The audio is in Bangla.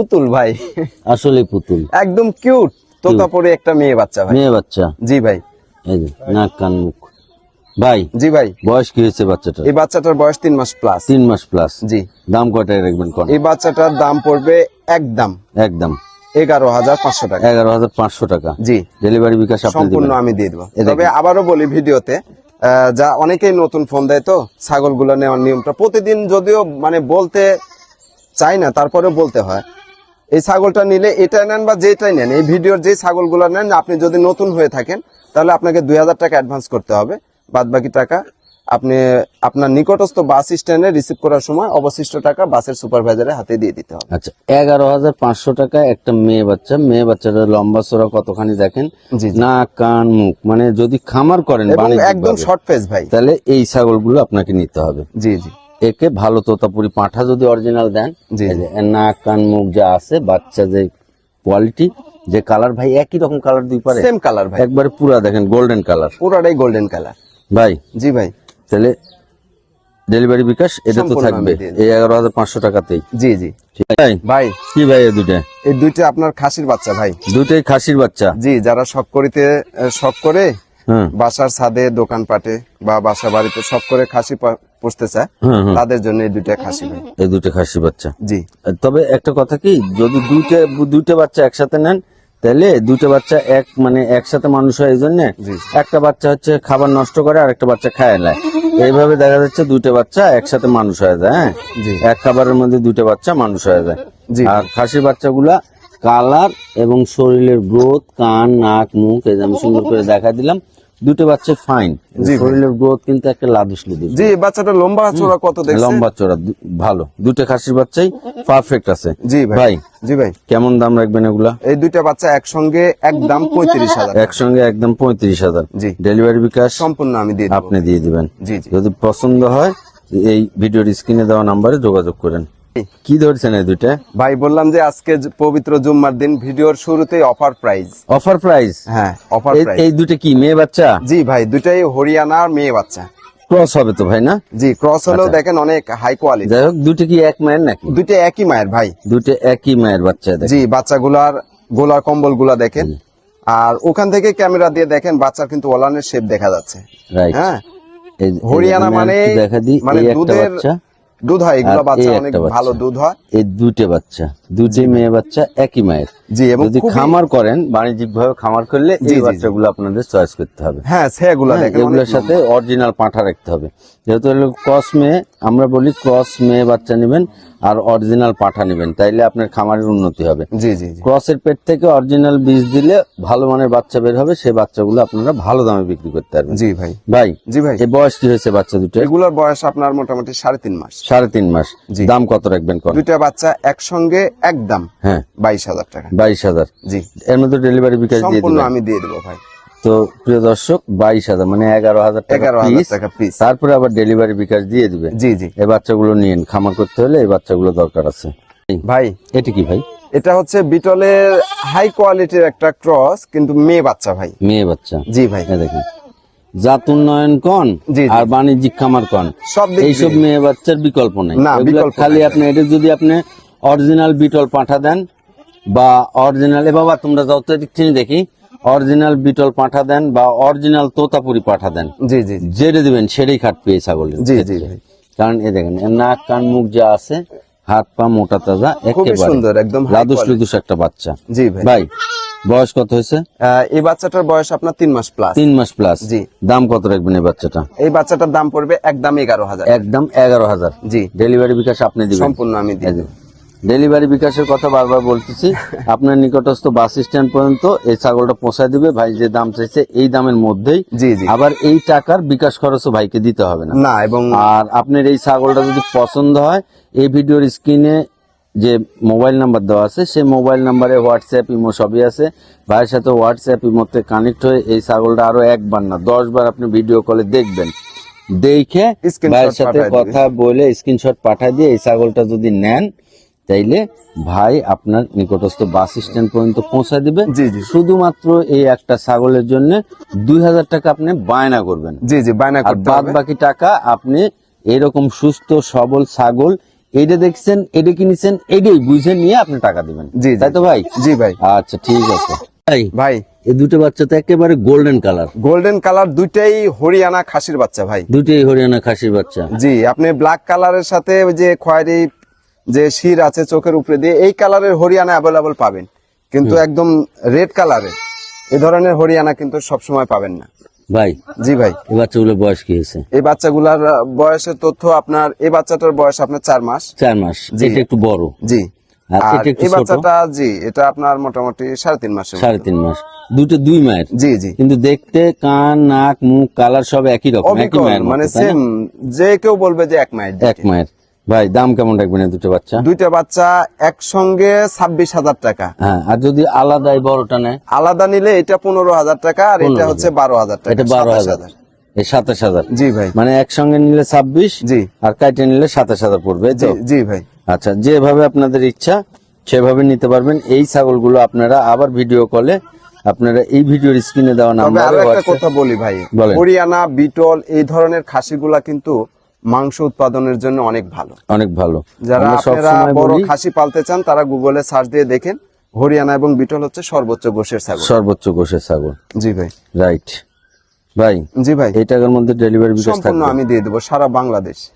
পুতুল ভাই। আসলে পুতুল। একদম কিউট। তোতাপুরি একটা মেয়ে বাচ্চা ভাই। মেয়ে বাচ্চা? জি ভাই। এই যে নাক কান মুখ। ভাই জি ভাই। বয়স কি হয়েছে বাচ্চাটার? এই বাচ্চাটার বয়স তিন মাস প্লাস তিন মাস প্লাস জি। দাম রাখবেন কোন? এই বাচ্চাটার দাম পড়বে একদম। একদম। এগারো হাজার পাঁচশো টাকা। এগারো হাজার পাঁচশো টাকা। জি। ডেলিভারি বিকাশ সম্পূর্ণ আমি দিয়ে দেবো। তবে আবারও বলি ভিডিওতে যা অনেকেই নতুন ফোন দেয় তো ছাগলগুলো নেওয়ার নিয়মটা প্রতিদিন যদিও মানে বলতে চাই না তারপরেও বলতে হয়। এই ছাগলটা নিলে এটা নেন বা যেটাই নেন এই ভিডিওর যে ছাগলগুলো নেন আপনি যদি নতুন হয়ে থাকেন তাহলে আপনাকে দুই হাজার টাকা অ্যাডভান্স করতে হবে। বাদ বাকি টাকা আপনি আপনার নিকটস্থ বাস স্ট্যান্ডে রিসিভ করার সময় অবশিষ্ট টাকা বাসের সুপারভাইজারের হাতে দিয়ে দিতে হবে। আচ্ছা এগারো হাজার পাঁচশো টাকা একটা মেয়ে বাচ্চা। মেয়ে বাচ্চাটা লম্বা চড়া কতখানি দেখেন। নাক কান মুখ মানে যদি খামার করেন একদম শর্ট ফেস ভাই। তাহলে এই ছাগলগুলো আপনাকে নিতে হবে। জি জি। একে ভালো তোতাপুরি পাঁঠা যদি অরিজিনাল দেন নাক কান মুখ যা আছে বাচ্চা যে কোয়ালিটি যে কালার ভাই একই রকম কালার দুই পারে? সেম কালার ভাই। একবারে পুরা দেখেন গোল্ডেন কালার পুরাটাই গোল্ডেন কালার ভাই জি ভাই। তাহলে ডেলিভারি বিকাশ এটা তো থাকবে। এই এগারো হাজার পাঁচশো টাকাতেই। জি জি। ঠিক ভাই ভাই। কি ভাই এই দুইটা? এই দুইটা আপনার খাসির বাচ্চা ভাই। দুইটাই খাসির বাচ্চা? জি যারা শখ করিতে শখ করে বাসার ছাদে দোকানপাটে বা বাসা বাড়িতে সব করে খাসি পুষতে চায় হ্যাঁ হ্যাঁ। তাদের জন্য এই দুইটা খাসি এই দুটো খাসি বাচ্চা। জি। তবে একটা কথা কি যদি দুইটা দুইটা বাচ্চা একসাথে নেন তাহলে দুইটা বাচ্চা এক মানে একসাথে মানুষ হয় এই জন্য একটা বাচ্চা হচ্ছে খাবার নষ্ট করে আর একটা বাচ্চা খায় নেয় এইভাবে দেখা যাচ্ছে দুইটা বাচ্চা একসাথে মানুষ হয়ে যায় হ্যাঁ। এক খাবারের মধ্যে দুইটা বাচ্চা মানুষ হয়ে যায়। জি। আর খাসির বাচ্চাগুলা কালার এবং শরীরের গ্রোথ কান নাক মুখ এই যে আমি সুন্দর করে দেখা দিলাম দুটো বাচ্চা ফাইন। শরীরের গ্রোথ কিন্তু একটা লাদুস লুদুস জি বাচ্চাটা লম্বা চোরা কত দেখছেন লম্বা চড়া ভালো। দুটো খাসির বাচ্চাই পারফেক্ট আছে। জি ভাই। জি ভাই। কেমন দাম রাখবেন এগুলা? এই দুইটা বাচ্চা একসঙ্গে একদম পঁয়ত্রিশ হাজার একসঙ্গে একদম পঁয়ত্রিশ হাজার। জি। ডেলিভারি বিকাশ সম্পূর্ণ আমি দিয়ে দেবো। আপনি দিয়ে দিবেন। জি জি। যদি পছন্দ হয় এই ভিডিওর স্ক্রিনে দেওয়া নাম্বারে যোগাযোগ করেন। কি ধরছেন এই দুইটা? ভাই বললাম যে আজকে পবিত্র জুম্মার দিন ভিডিওর শুরুতেই অফার প্রাইস অফার প্রাইস হ্যাঁ অফার এই দুটো কি মেয়ে বাচ্চা? জি ভাই দুইটাই হরিয়ানা আর মেয়ে বাচ্চা। ক্রস হবে তো ভাই না? জি ক্রস হলেও আচ্ছা। দেখেন অনেক হাই কোয়ালিটি যাই হোক দুটো কি এক মায়ের নাকি? দুইটা একই মায়ের ভাই। দুটো একই মায়ের বাচ্চা জি বাচ্চাগুলার গোলার কম্বলগুলা দেখেন আর ওখান থেকে ক্যামেরা দিয়ে দেখেন বাচ্চার কিন্তু ওলানের শেপ দেখা যাচ্ছে। হ্যাঁ। হরিয়ানা মানে মানে দুধের দুধ হয় এগুলো বাচ্চা অনেক ভালো দুধ হয়। এই দুইটা বাচ্চা দুটি মেয়ে বাচ্চা একই মায়ের। জি এবং যদি খামার করেন বাণিজ্যিক ভাবে খামার করলে এই। বাচ্চাগুলো আপনাদের চয়েস করতে হবে। হ্যাঁ সেগুলো হ্যাঁ, এগুলোর সাথে অরিজিনাল পাঁঠা রাখতে হবে। যেহেতু হলো ক্রস মেয়ে আমরা বলি ক্রস মেয়ে বাচ্চা নেবেন আর অরিজিনাল পাঠা নেবেন তাইলে আপনার খামারের উন্নতি হবে। জি জি ক্রসের পেট থেকে অরিজিনাল বীজ দিলে ভালো মানের বাচ্চা বের হবে সেই বাচ্চাগুলো আপনারা ভালো দামে বিক্রি করতে পারবেন। জি ভাই। ভাই জি ভাই। এই বয়স কি হয়েছে বাচ্চা দুটো? এগুলোর বয়স আপনার মোটামুটি সাড়ে তিন মাস। সাড়ে তিন মাস। জি। দাম কত রাখবেন দুইটা বাচ্চা একসঙ্গে একদম হ্যাঁ। বাইশ হাজার টাকা। বাইশ হাজার। জি। এর মধ্যে ডেলিভারি বিকাশ দিয়ে সম্পূর্ণ আমি দিয়ে দেবো ভাই। তো প্রিয় দর্শক বাইশ হাজার মানে এগারো হাজার টাকা এগারো হাজার টাকা পিস তারপরে আবার ডেলিভারি বিকাশ দিয়ে দিবে। জি জি। এই বাচ্চাগুলো নিয়েন খামার করতে হলে এই বাচ্চাগুলো দরকার আছে। ভাই এটা কি ভাই? এটা হচ্ছে বিটলের হাই কোয়ালিটির একটা ক্রস কিন্তু মেয়ে বাচ্চা ভাই। মেয়ে বাচ্চা। জি ভাই। দেখেন। জাত উন্নয়ন কন। আর বাণিজ্যিক খামার কন? সব দিক এইসব মেয়ে বাচ্চার বিকল্প নেই। না, এগুলো বিকল্প খালি আপনি এটা যদি আপনি অরিজিনাল বিটল পাঠা দেন বা অরিজিনাল এ বাবা তোমরা যাও তো এদিক থেকে দেখি অরিজিনাল বিটল পাঠা দেন বা অরিজিনাল তোতাপুরি পাঠা দেন। জি জি যেটা দিবেন সেটাই খাট পেয়ে ছাগলের জি, জি, কারণ এ দেখেন নাক কান মুখ যা আছে হাত পা মোটা তাজা একেবারে সুন্দর একদম লাদুস লুদুস একটা বাচ্চা। জি ভাই। ভাই বয়স কত হয়েছে? এই বাচ্চাটার বয়স আপনার তিন মাস প্লাস তিন মাস প্লাস জি। দাম কত রাখবেন এই বাচ্চাটা? এই বাচ্চাটার দাম পড়বে একদম এগারো হাজার। একদম এগারো হাজার। জি। ডেলিভারি বিকাশ আপনি দিবেন। সম্পূর্ণ আমি দিয়ে। ডেলিভারি বিকাশের কথা বারবার বলতেছি। আপনার নিকটস্থ বাস স্ট্যান্ড পর্যন্ত এই ছাগলটা পৌঁছায় দিবে। ভাই যে দাম চাইছে এই দামের মধ্যেই। জি জি। আবার এই টাকার বিকাশ খরচও ভাইকে দিতে হবে না। না এবং আর আপনার এই ছাগলটা যদি পছন্দ হয় এই ভিডিওর স্ক্রিনে যে মোবাইল নাম্বার দেওয়া আছে সেই মোবাইল নাম্বারে হোয়াটসঅ্যাপ ইমো সবই আছে। ভাইয়ের সাথে হোয়াটসঅ্যাপ ইমোতে কানেক্ট হয়ে এই ছাগলটা আরও একবার না দশ বার আপনি ভিডিও কলে দেখবেন। দেখে ভাইয়ের সাথে কথা বলে স্ক্রিনশট পাঠায় দিয়ে এই ছাগলটা যদি নেন তাইলে ভাই আপনার নিকটস্থ বাস স্ট্যান্ড পর্যন্ত পৌঁছা দিবে। জি জি। শুধুমাত্র এই একটা ছাগলের জন্য দুই হাজার টাকা আপনি বায়না করবেন। জি জি বায়না আর বাদ বাকি টাকা আপনি এরকম সুস্থ সবল ছাগল এইটা দেখছেন এটা কিনেছেন এটাই বুঝে নিয়ে আপনি টাকা দিবেন। জি। তাই তো ভাই? জি ভাই। আচ্ছা ঠিক আছে। ভাই ভাই। এই দুটো বাচ্চা তো একেবারে গোল্ডেন কালার গোল্ডেন কালার দুইটাই হরিয়ানা খাসির বাচ্চা ভাই। দুইটাই হরিয়ানা খাসির বাচ্চা। জি আপনি ব্ল্যাক কালারের সাথে ওই যে খয়েরি যে শির আছে চোখের উপরে দিয়ে এই কালারের হরিয়ানা অ্যাভেলেবল পাবেন। কিন্তু একদম রেড কালারের এ। ধরনের হরিয়ানা কিন্তু সবসময় পাবেন না। ভাই জি ভাই। এই বাচ্চাগুলো বয়স কি হয়েছে? এই বাচ্চাগুলার বয়সের তথ্য আপনার এই বাচ্চাটার বয়স আপনার চার মাস। চার মাস। এটা একটু বড়। জি। আর আর এটা একটু এই বাচ্চাটা জি এটা আপনার মোটামুটি সাড়ে তিন মতো। সাড়ে তিন মাস। দুটো দুই মায়ের? জি জি। কিন্তু দেখতে কান নাক মুখ কালার সব একই রকম একই মায়ের মানে সেম যে কেউ বলবে যে এক মায়ের এক মায়ের। ভাই দাম কেমন রাখবেন দুটো বাচ্চা? দুইটা বাচ্চা একসঙ্গে ছাব্বিশ হাজার টাকা। হ্যাঁ আর যদি আলাদা এই বড়টা নেয়? আলাদা নিলে এটা পনেরো হাজার টাকা আর এটা হচ্ছে বারো হাজার টাকা এটা বারো হাজার। এই সাতাশ হাজার। জি ভাই। মানে একসঙ্গে নিলে ছাব্বিশ জি। আর কাইটে নিলে সাতাশ হাজার পড়বে জি ভাই। আচ্ছা যেভাবে আপনাদের ইচ্ছা সেভাবে নিতে পারবেন। এই ছাগলগুলো আপনারা আবার ভিডিও কলে আপনারা এই ভিডিওর স্ক্রিনে দেওয়া নাম্বারে একটা কথা বলি ভাই। হরিয়ানা বিটল এই ধরনের খাসিগুলা কিন্তু মাংস উৎপাদনের জন্য অনেক ভালো। অনেক ভালো। যারা আপনারা বড় খাসি পালতে চান তারা গুগলে সার্চ দিয়ে দেখেন। হরিয়ানা এবং বিটল হচ্ছে সর্বোচ্চ গোশের ছাগল। সর্বোচ্চ গোষের ছাগল। জি ভাই। রাইট। ভাই জি ভাই। এই টাকার মধ্যে ডেলিভারি বিকাশ সম্পূর্ণ আমি দিয়ে দেবো সারা বাংলাদেশ।